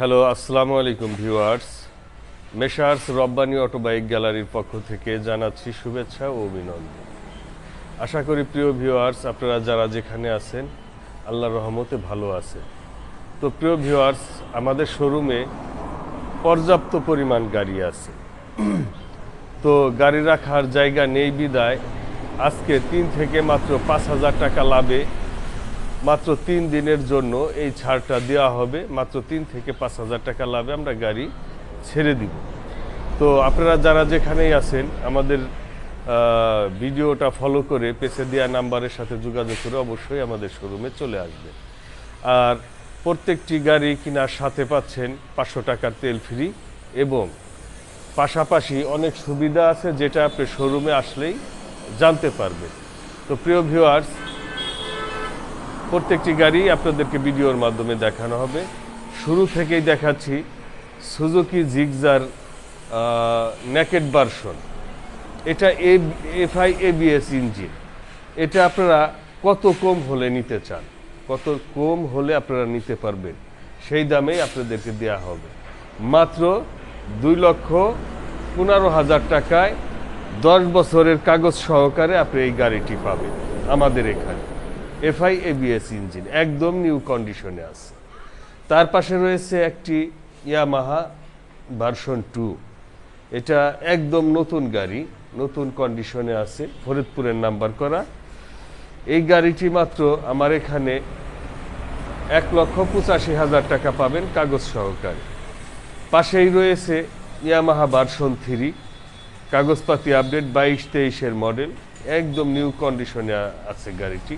Hello আসসালামু আলাইকুম viewers Messrs Rabbani autobike গ্যালারির পক্ষ থেকে জানাচ্ছি শুভেচ্ছা ও অভিনন্দন। আশা করি প্রিয় ভিউয়ার্স আপনারা যারা যেখানে আছেন, আল্লাহর রহমতে ভালো আছেন। তো প্রিয় ভিউয়ার্স আমাদের শোরুমে পর্যাপ্ত পরিমাণ গাড়ি আছে। তো গাড়ি রাখার জায়গা নেই বিদায়। আজকে তিন থেকে মাত্র পাঁচ হাজার টাকা লাভে মাত্র তিন দিনের জন্য এই ছাড়টা দেওয়া হবে। মাত্র তিন থেকে পাঁচ হাজার টাকা লাভে আমরা গাড়ি ছেড়ে দিব। তো আপনারা যারা যেখানেই আছেন, আমাদের ভিডিওটা ফলো করে পেছে দেওয়া নাম্বারের সাথে যোগাযোগ করে অবশ্যই আমাদের শোরুমে চলে আসবেন। আর প্রত্যেকটি গাড়ি কেনার সাথে পাচ্ছেন পাঁচশো টাকার তেল ফ্রি এবং পাশাপাশি অনেক সুবিধা আছে যেটা আপনি শোরুমে আসলেই জানতে পারবেন। তো প্রিয় ভিউয়ার্স প্রত্যেকটি গাড়ি আপনাদেরকে ভিডিওর মাধ্যমে দেখানো হবে। শুরু থেকেই দেখাচ্ছি সুজুকি জিগজার নেকেড ভার্সন এটা এ এফআই এবিএস ইঞ্জিন এটা আপনারা কত কম হলে নিতে চান? কত কম হলে আপনারা নিতে পারবেন? সেই দামেই আপনাদেরকে দেয়া হবে। মাত্র দুই লক্ষ পনেরো হাজার টাকায় দশ বছরের কাগজ সহকারে আপনি এই গাড়িটি পাবেন আমাদের এখানে। এফআই এবিএস ইঞ্জিন, একদম নিউ কন্ডিশনে আছে। তার পাশে রয়েছে একটি ইয়ামাহা ভার্সন টু এটা একদম নতুন গাড়ি, নতুন কন্ডিশনে আছে, ফরিদপুরের নাম্বার করা। এই গাড়িটি মাত্র আমার এখানে এক লক্ষ পঁচাশি হাজার টাকা পাবেন কাগজ সহকারে। পাশেই রয়েছে ইয়ামাহা ভার্সন থ্রি কাগজপাতি আপডেট বাইশ তেইশের মডেল একদম নিউ কন্ডিশনে আছে গাড়িটি।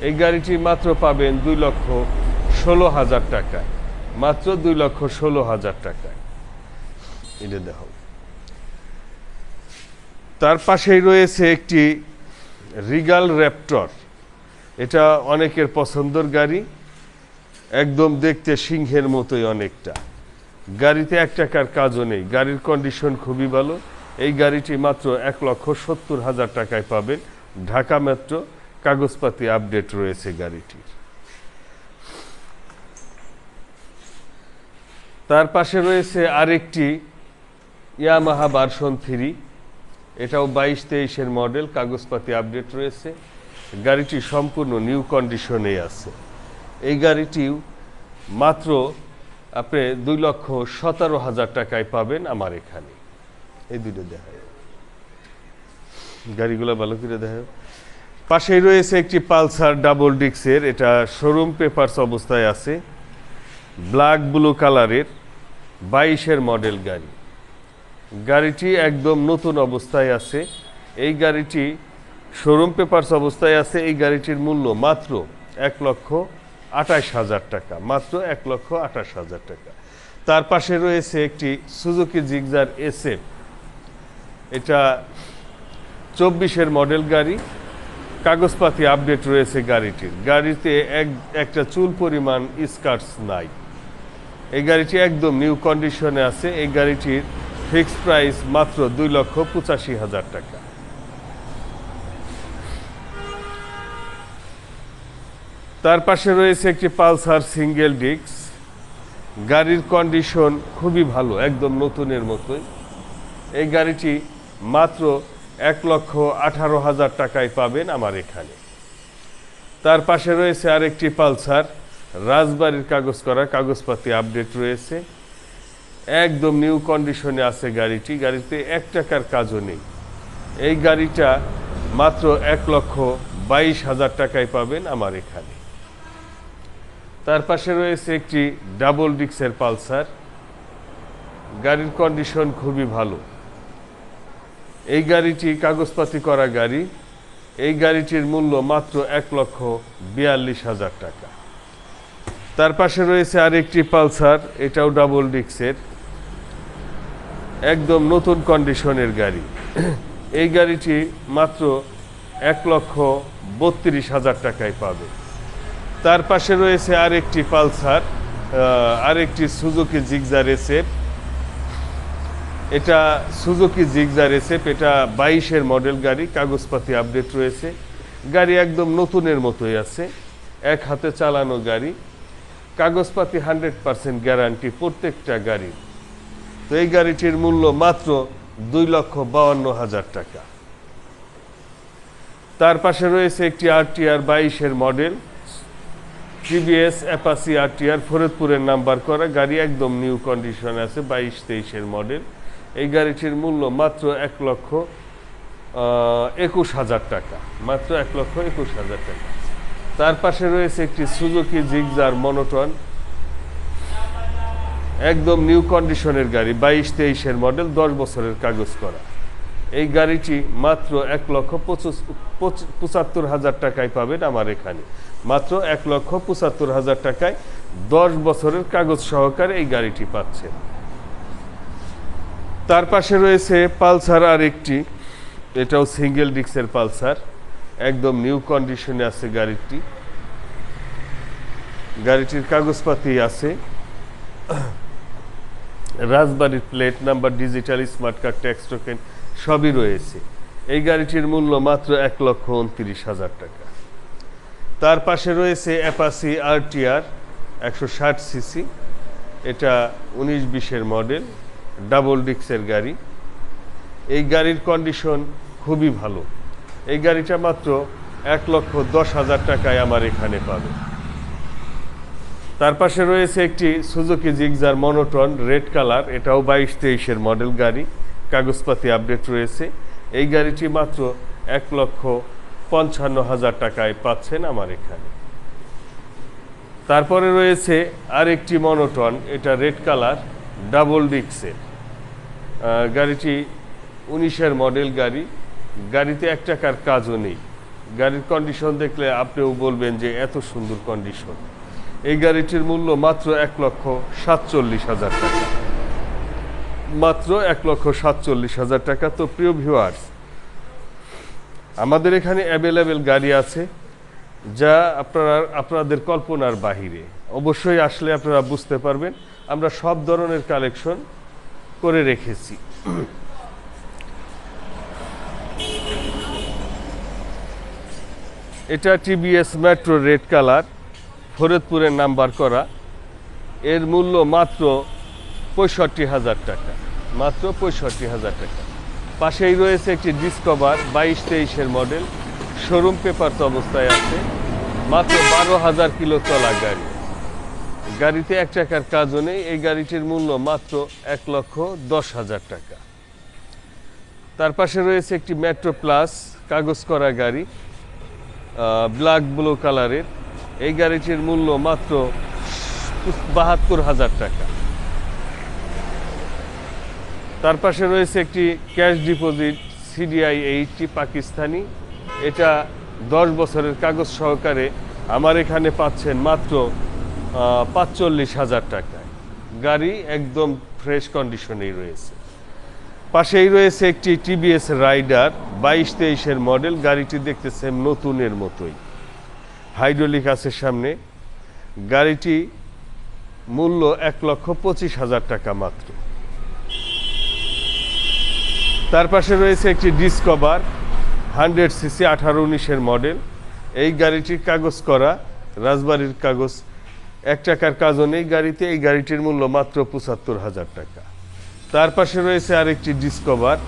এই গাড়িটি মাত্র পাবেন দুই লক্ষ ষোলো হাজার টাকায়। মাত্র দুই লক্ষ ষোলো হাজার টাকায়। এটা দেখো। তার পাশেই রয়েছে একটি রিগাল র্যাপটর। এটা অনেকের পছন্দর গাড়ি। একদম দেখতে সিংহের মতোই অনেকটা। গাড়িতে এক টাকার কাজও নেই। গাড়ির কন্ডিশন খুবই ভালো। এই গাড়িটি মাত্র এক লক্ষ সত্তর হাজার টাকায় পাবেন ঢাকা মেট্রো কাগজপাতি আপডেট রয়েছে গাড়িটির। তার পাশে রয়েছে আরেকটি ইয়ামাহা ভার্সন থ্রি। এটাও বাইশ তেইশের মডেল, কাগজপাতি আপডেট রয়েছে। গাড়িটি সম্পূর্ণ নিউ কন্ডিশনে আছে। এই গাড়িটিও মাত্র আপনি দুই লক্ষ সতেরো হাজার টাকায় পাবেন আমার এখানে। এই দুটো দেখায় গাড়িগুলো ভালো করে দেখা পাশেই রয়েছে একটি পালসার ডাবল ডিক্সের এটা শোরুম পেপারস অবস্থায় আছে। ব্ল্যাক ব্লু কালারের বাইশের মডেল গাড়ি। গাড়িটি একদম নতুন অবস্থায় আছে। এই গাড়িটি শোরুম পেপারস অবস্থায় আছে। এই গাড়িটির মূল্য মাত্র এক লক্ষ আঠাশ হাজার টাকা, মাত্র এক লক্ষ আঠাশ হাজার টাকা। তার পাশে রয়েছে একটি সুজুকি জিগজার এসএফ এটা চব্বিশের মডেল গাড়ি। কাগজপাতি আপডেট রয়েছে গাড়িটির। গাড়িতে এক, একটা চুল পরিমাণ স্কার্টস নাই। এই গাড়িটি একদম নিউ কন্ডিশনে আছে। এই গাড়িটির ফিক্সড প্রাইস মাত্র দুই লক্ষ পঁচাশি হাজার টাকা। তার পাশে রয়েছে একটি পালসার সিঙ্গেল ডিস্ক। গাড়ির কন্ডিশন খুবই ভালো, একদম নতুনের মতোই। এই গাড়িটি মাত্র এক লক্ষ আঠারো হাজার টাকায় পাবেন আমার এখানে। তার পাশে রয়েছে আরেকটি পালসার, রাজবাড়ির কাগজ করা, কাগজপাতি আপডেট রয়েছে। একদম নিউ কন্ডিশনে আছে গাড়িটি, গাড়িতে এক টাকার কাজও নেই। এই গাড়িটা মাত্র এক লক্ষ বাইশ হাজার টাকায় পাবেন আমার এখানে। তার পাশে রয়েছে একটি ডাবল ডিক্সের পালসার। গাড়ির কন্ডিশন খুবই ভালো। এই গাড়িটি কাগজপাতি করা গাড়ি। এই গাড়িটির মূল্য মাত্র এক লক্ষ বিয়াল্লিশ হাজার টাকা। তার পাশে রয়েছে আরেকটি পালসার, এটাও ডাবল ডিক্সের একদম নতুন কন্ডিশনের গাড়ি। এই গাড়িটি মাত্র এক লক্ষ বত্রিশ হাজার টাকায় পাবে। তার পাশে রয়েছে আরেকটি পালসার আরেকটি সুজুকি জিগজার এসএফ। এটা সুজুকি জিগজার এসএফ এটা বাইশের মডেল গাড়ি, কাগজপাতি আপডেট রয়েছে। গাড়ি একদম নতুনের মতোই আছে, এক হাতে চালানো গাড়ি, কাগজপাতি হান্ড্রেড পার্সেন্ট গ্যারান্টি প্রত্যেকটা গাড়ি। তো এই গাড়িটির মূল্য মাত্র দুই লক্ষ বাউান্ন হাজার টাকা। তার পাশে রয়েছে একটি আরটিআর বাইশের মডেল টিভিএস অ্যাপাসি আরটিআর ফরিদপুরের নাম্বার করা। গাড়ি একদম নিউ কন্ডিশন আছে, বাইশ তেইশের মডেল। এই গাড়িটির মূল্য মাত্র এক লক্ষ একুশ হাজার টাকা। মাত্র এক লক্ষ একুশ হাজার টাকা। তার পাশে রয়েছে একটি সুজুকি জিগজার মনোটন। একদম নিউ কন্ডিশনের গাড়ি, বাইশ তেইশের মডেল, দশ বছরের কাগজ করা। এই গাড়িটি মাত্র এক লক্ষ পঁচাত্তর হাজার টাকায় পাবেন আমার এখানে। মাত্র এক লক্ষ পঁচাত্তর হাজার টাকায় দশ বছরের কাগজ সহকারে এই গাড়িটি পাচ্ছেন। তার পাশে রয়েছে পালসার আর একটি। এটাও সিঙ্গেল ডিক্সের পালসার। একদম নিউ কন্ডিশনে আছে গাড়িটি। গাড়িটির কাগজপাতি আছে। রাজবাড়ির plate number, digital smart card, tax token সবই রয়েছে। এই গাড়িটির মূল্য মাত্র এক লক্ষ উনত্রিশ হাজার টাকা। তার পাশে রয়েছে অ্যাপাসি আরটিআর একশো ষাট সিসি। এটা উনিশ বিশের মডেল। ডাবল ডিক্সের গাড়ি। এই গাড়ির কন্ডিশন খুবই ভালো। এই গাড়িটা মাত্র এক লক্ষ দশ হাজার টাকায় আমার এখানে পাবে। তার পাশে রয়েছে একটি Suzuki Gixxer monotone red colour, এটাও বাইশ তেইশের মডেল গাড়ি, কাগজপাতি আপডেট রয়েছে। এই গাড়িটি মাত্র এক লক্ষ পঞ্চান্ন হাজার টাকায় পাচ্ছেন আমার এখানে। তারপরে রয়েছে আরেকটি মনোটন, এটা রেড কালার, ডাবল ডিক্সের গাড়িটি উনিশের মডেল গাড়ি। গাড়িতে এক টাকার কাজও নেই। গাড়ির কন্ডিশন দেখলে আপনিও বলবেন যে এত সুন্দর কন্ডিশন এই গাড়িটির মূল্য মাত্র এক লক্ষ সাতচল্লিশ হাজার টাকা। মাত্র এক লক্ষ সাতচল্লিশ হাজার টাকা। তো প্রিয় ভিউয়ার্স আমাদের এখানে অ্যাভেলেবেল গাড়ি আছে যা আপনারা, আপনাদের কল্পনার বাহিরে। অবশ্যই আসলে আপনারা বুঝতে পারবেন। আমরা সব ধরনের কালেকশন করে রেখেছি। এটা টিবিএস মেট্রো রেড কালার ফরিদপুরের নাম্বার করা। এর মূল্য মাত্র পঁয়ষট্টি হাজার টাকা। মাত্র পঁয়ষট্টি হাজার টাকা। পাশেই রয়েছে একটি ডিসকভার বাইশ তেইশের মডেল শোরুম পেপার তো অবস্থায় আছে। মাত্র বারো হাজার কিলো চলা গাড়ি। গাড়িতে এক টাকার কাজও নেই, এই গাড়িটির মূল্য মাত্র এক লক্ষ দশ হাজার টাকা। তার পাশে রয়েছে একটি মেট্রো প্লাস কাগজ করা গাড়ি ব্ল্যাক ব্লু কালারের এই গাড়িটির মূল্য মাত্র বাহাত্তর হাজার টাকা। তার পাশে রয়েছে একটি cash deposit CDI eighty Pakistani. এটা দশ বছরের কাগজ সহকারে আমার এখানে পাচ্ছেন মাত্র পাঁচচল্লিশ হাজার টাকায়। গাড়ি একদম ফ্রেশ কন্ডিশনেই রয়েছে। পাশেই রয়েছে একটি টিভিএস রাইডার বাইশ তেইশের মডেল গাড়িটি দেখতেছে নতুনের মতোই। হাইড্রোলিক আছে সামনে। গাড়িটি মূল্য এক লক্ষ পঁচিশ হাজার টাকা মাত্র। তার পাশে রয়েছে একটি ডিসকভার হান্ড্রেড সিসি আঠারো উনিশের মডেল এই গাড়িটির কাগজ করা, রাজবাড়ির কাগজ এক টাকার কাজও নেই গাড়িতে, এই গাড়িটির মূল্য মাত্র পঁচাত্তর হাজার টাকা। তার পাশে রয়েছে আরেকটি ডিসকভার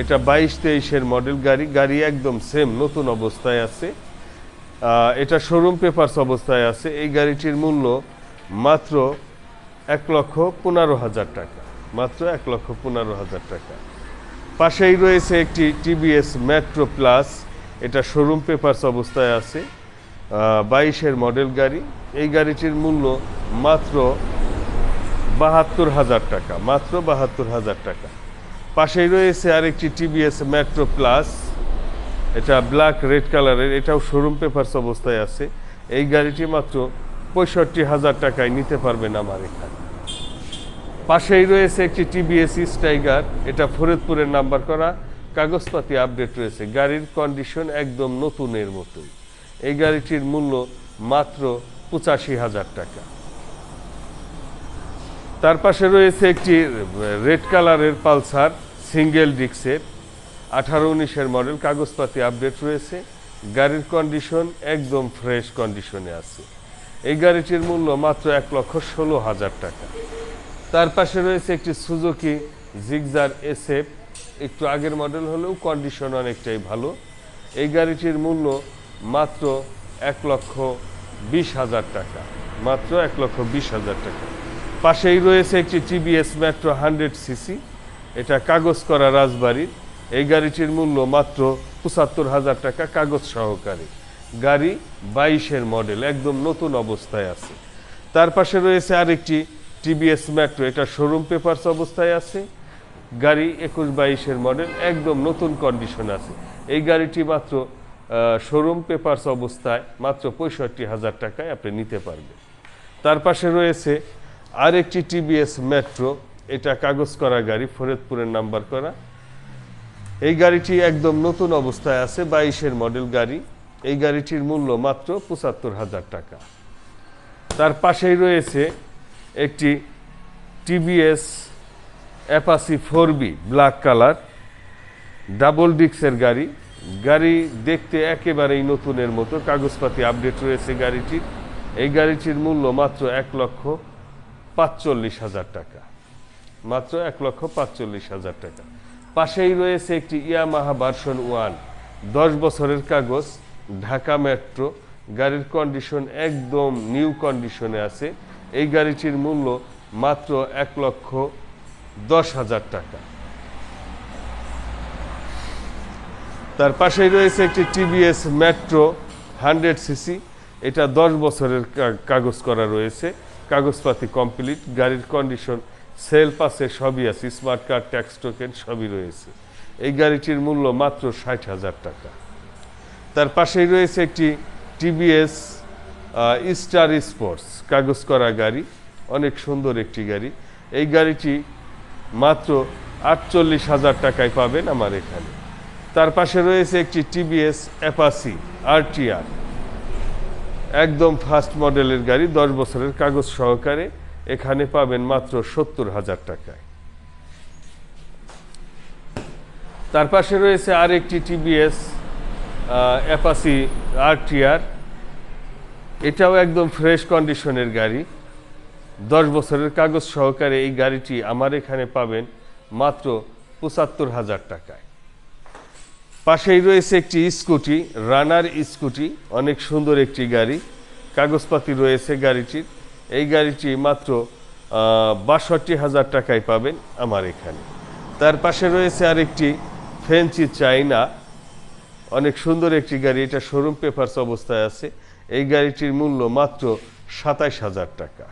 এটা বাইশ তেইশের মডেল গাড়ি গাড়ি একদম সেম নতুন অবস্থায় আছে। এটা শোরুম পেপার্স অবস্থায় আছে। এই গাড়িটির মূল্য মাত্র এক লক্ষ পনেরো হাজার টাকা, মাত্র এক লক্ষ পনেরো হাজার টাকা। পাশেই রয়েছে একটি টিভিএস মেট্রো প্লাস এটা শোরুম পেপার্স অবস্থায় আছে। বাইশের মডেল গাড়ি। এই গাড়িটির মূল্য মাত্র বাহাত্তর হাজার টাকা, মাত্র বাহাত্তর হাজার টাকা। পাশেই রয়েছে আরেকটি টিভিএস মেট্রো প্লাস এটা ব্ল্যাক রেড কালারের এটাও শোরুম পেপারস অবস্থায় আছে। এই গাড়িটি মাত্র পঁয়ষট্টি হাজার টাকায় নিতে পারবেন আমার এখানে। পাশেই রয়েছে একটি টিভিএস স্টাইগার এটা ফরিদপুরের নাম্বার করা। কাগজপাতি আপডেট রয়েছে, গাড়ির কন্ডিশন একদম নতুনের মতোই। এই গাড়িটির মূল্য মাত্র পঁচাশি হাজার টাকা। তার পাশে রয়েছে একটি রেড কালারের পালসার, সিঙ্গেল ডিক্সের আঠারো উনিশের মডেল, কাগজপাতি আপডেট রয়েছে, গাড়ির কন্ডিশন একদম ফ্রেশ কন্ডিশনে আছে। এই গাড়িটির মূল্য মাত্র এক লক্ষ ষোলো হাজার টাকা। তার পাশে রয়েছে একটি সুজুকি জিগজার এসএফ, একটু আগের মডেল হলেও কন্ডিশন অনেকটাই ভালো। এই গাড়িটির মূল্য মাত্র এক লক্ষ বিশ হাজার টাকা। মাত্র এক লক্ষ বিশ হাজার টাকা। পাশেই রয়েছে একটি টিবিএস মেট্রো হান্ড্রেড সিসি। এটা কাগজ করা রাজবাড়ির এই গাড়িটির মূল্য মাত্র পঁচাত্তর হাজার টাকা কাগজ সহকারে। গাড়ি বাইশের মডেল, একদম নতুন অবস্থায় আছে। তার পাশে রয়েছে আরেকটি টিবিএস মেট্রো এটা শোরুম পেপারস অবস্থায় আছে। গাড়ি একুশ বাইশের মডেল, একদম নতুন কন্ডিশন আছে। এই গাড়িটি মাত্র শোরুম পেপারস অবস্থায় মাত্র পঁয়ষট্টি হাজার টাকায় আপনি নিতে পারবেন। তার পাশে রয়েছে আরেকটি টিবিএস মেট্রো এটা কাগজ করা গাড়ি, ফরিদপুরের নাম্বার করা। এই গাড়িটি একদম নতুন অবস্থায় আছে, বাইশের মডেল গাড়ি। এই গাড়িটির মূল্য মাত্র পঁচাত্তর হাজার টাকা। তার পাশেই রয়েছে একটি TVS Apache four B black colour double ডিক্সের গাড়ি। গাড়ি দেখতে একেবারেই নতুনের মতো, কাগজপাতি আপডেট রয়েছে গাড়িটির। এই গাড়িটির মূল্য মাত্র এক লক্ষ পাঁচচল্লিশ হাজার টাকা। মাত্র এক লক্ষ পাঁচচল্লিশ হাজার টাকা। পাশেই রয়েছে একটি ইয়ামাহা ভার্সন ওয়ান দশ বছরের কাগজ, ঢাকা মেট্রো গাড়ির কন্ডিশন একদম নিউ কন্ডিশনে আছে। এই গাড়িটির মূল্য মাত্র এক লক্ষ দশ হাজার টাকা। তার পাশেই রয়েছে একটি টিভিএস মেট্রো হান্ড্রেড সিসি এটা দশ বছরের কাগজ করা রয়েছে। কাগজপাতি কমপ্লিট গাড়ির কন্ডিশন সেল পাসে সবই আছে স্মার্ট কার্ড ট্যাক্স টোকেন সবই রয়েছে। এই গাড়িটির মূল্য মাত্র ষাট হাজার টাকা। তার পাশেই রয়েছে একটি টিভিএস স্টার স্পোর্টস কাগজ করা গাড়ি, অনেক সুন্দর একটি গাড়ি। এই গাড়িটি মাত্র আটচল্লিশ হাজার টাকায় পাবেন আমার এখানে। তার পাশে রয়েছে একটি টিভিএস অ্যাপাসি আরটিআর। একদম ফার্স্ট মডেলের গাড়ি, দশ বছরের কাগজ সহকারে, এখানে পাবেন মাত্র সত্তর হাজার টাকায়। তার পাশে রয়েছে আর একটি টিভিএস অ্যাপাসি আরটিআর। এটাও একদম ফ্রেশ কন্ডিশনের গাড়ি। দশ বছরের কাগজ সহকারে এই গাড়িটি আমার এখানে পাবেন মাত্র পঁচাত্তর হাজার টাকায়। পাশেই রয়েছে একটি স্কুটি, রানার স্কুটি, অনেক সুন্দর একটি গাড়ি, কাগজপাতি রয়েছে গাড়িটির। এই গাড়িটি মাত্র বাষট্টি হাজার টাকায় পাবেন আমার এখানে। তার পাশে রয়েছে আরেকটি ফেন্সি চাইনা। অনেক সুন্দর একটি গাড়ি, এটা শোরুম পেপারস অবস্থায় আছে। এই গাড়িটির মূল্য মাত্র সাতাইশ হাজার টাকা।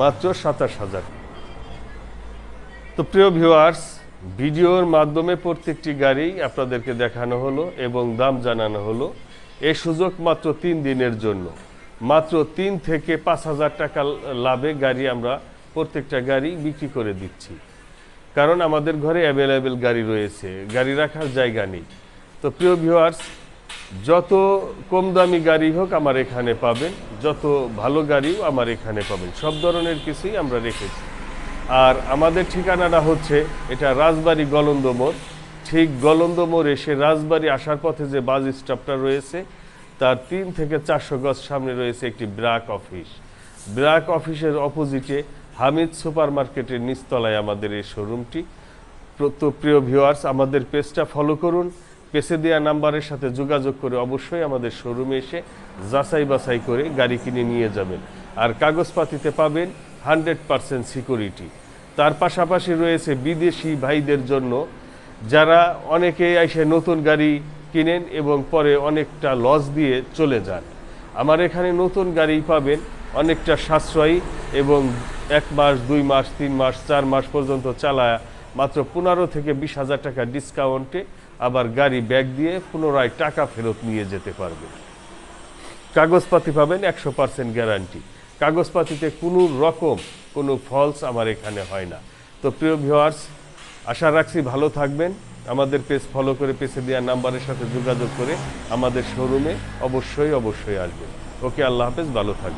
মাত্র সাতাশ হাজার। তো প্রিয় ভিউয়ার্স ভিডিওর মাধ্যমে প্রত্যেকটি গাড়ি আপনাদেরকে দেখানো হলো এবং দাম জানানো হলো। এই সুযোগ মাত্র তিন দিনের জন্য। মাত্র তিন থেকে পাঁচ হাজার টাকা লাভে গাড়ি আমরা প্রত্যেকটা গাড়ি বিক্রি করে দিচ্ছি। কারণ আমাদের ঘরে অ্যাভেলেবেল গাড়ি রয়েছে, গাড়ি রাখার জায়গা নেই। তো প্রিয় ভিউয়ার্স যত কম দামি গাড়ি হোক আমার এখানে পাবেন, যত ভালো গাড়িও আমার এখানে পাবেন। সব ধরনের কিছুই আমরা রেখেছি। আর আমাদের ঠিকানাটা হচ্ছে এটা রাজবাড়ি গলন্দ মোড়। ঠিক গলন্দ মোড় এসে রাজবাড়ি আসার পথে যে বাস স্টপটা রয়েছে, তার তিন থেকে চারশো গজ সামনে রয়েছে একটি ব্র্যাক অফিস। ব্র্যাক অফিসের অপোজিটে হামিদ সুপার মার্কেটের নিচতলায় আমাদের এই শোরুমটি তো প্রিয় ভিউয়ার্স আমাদের পেজটা ফলো করুন। পেজে দেওয়া নাম্বারের সাথে যোগাযোগ করে অবশ্যই আমাদের শোরুমে এসে যাচাই বাছাই করে গাড়ি কিনে নিয়ে যাবেন। আর কাগজপাতিতে পাবেন হান্ড্রেড পারসেন্ট সিকিউরিটি। তার পাশাপাশি রয়েছে বিদেশি ভাইদের জন্য, যারা অনেকে এসে নতুন গাড়ি কিনেন এবং পরে অনেকটা লস দিয়ে চলে যান। আমার এখানে নতুন গাড়ি পাবেন, অনেকটা সাশ্রয়ী এবং এক মাস, দুই মাস, তিন মাস, চার মাস পর্যন্ত চালায় মাত্র পনেরো থেকে বিশ হাজার টাকা ডিসকাউন্টে আবার গাড়ি ব্যাগ দিয়ে পুনরায় টাকা ফেরত নিয়ে যেতে পারবে কাগজপাতি পাবেন একশো পার্সেন্ট গ্যারান্টি কাগজপাতিতে কোনো রকম কোনো ফলস আমার এখানে হয় না। তো প্রিয় ভিওয়ার্স আশা রাখছি ভালো থাকবেন। আমাদের পেজ ফলো করে পেজে দেওয়া নাম্বারের সাথে যোগাযোগ করে আমাদের শোরুমে অবশ্যই অবশ্যই আসবেন। ওকে, আল্লাহ হাফেজ, ভালো থাকবেন।